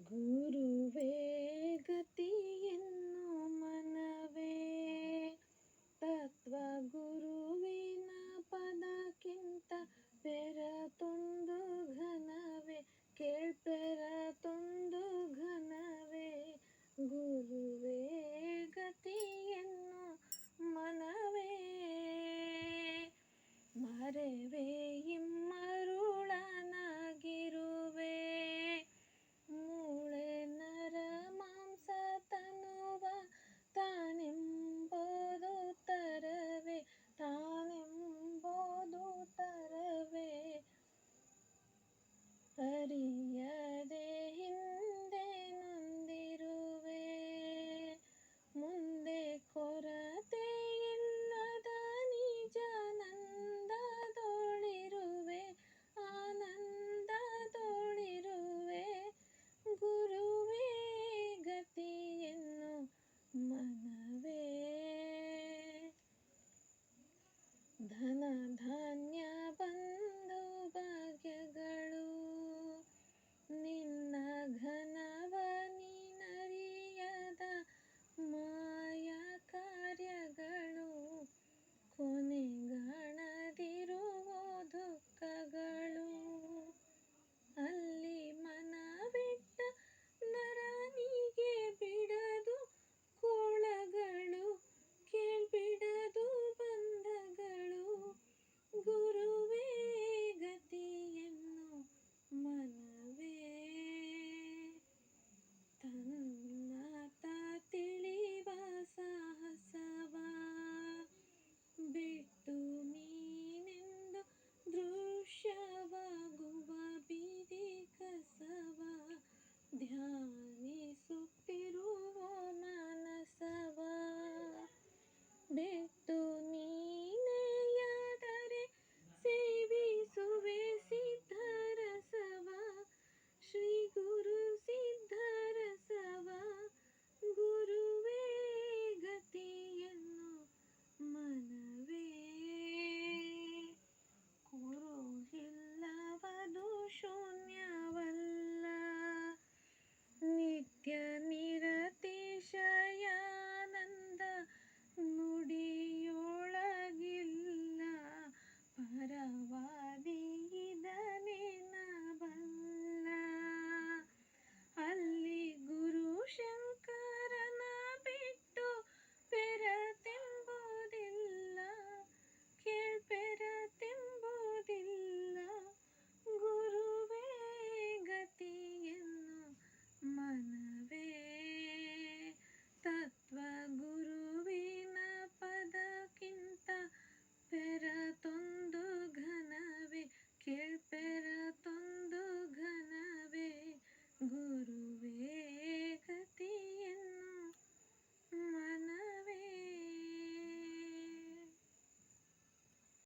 ഗുരുവേ ഗതിയെന്നു മനവേ തത്വഗുരുവിന പദക്കിಂತ പെരതൊಂದು ಘನವೇ ಕೇಳ್ಪೆರತೊಂದು ಘನವೇ ಗುರುವೇ ಗತಿಯನ್ನು ಮನವೇ ಮರವೇ ಇಮ್ಮ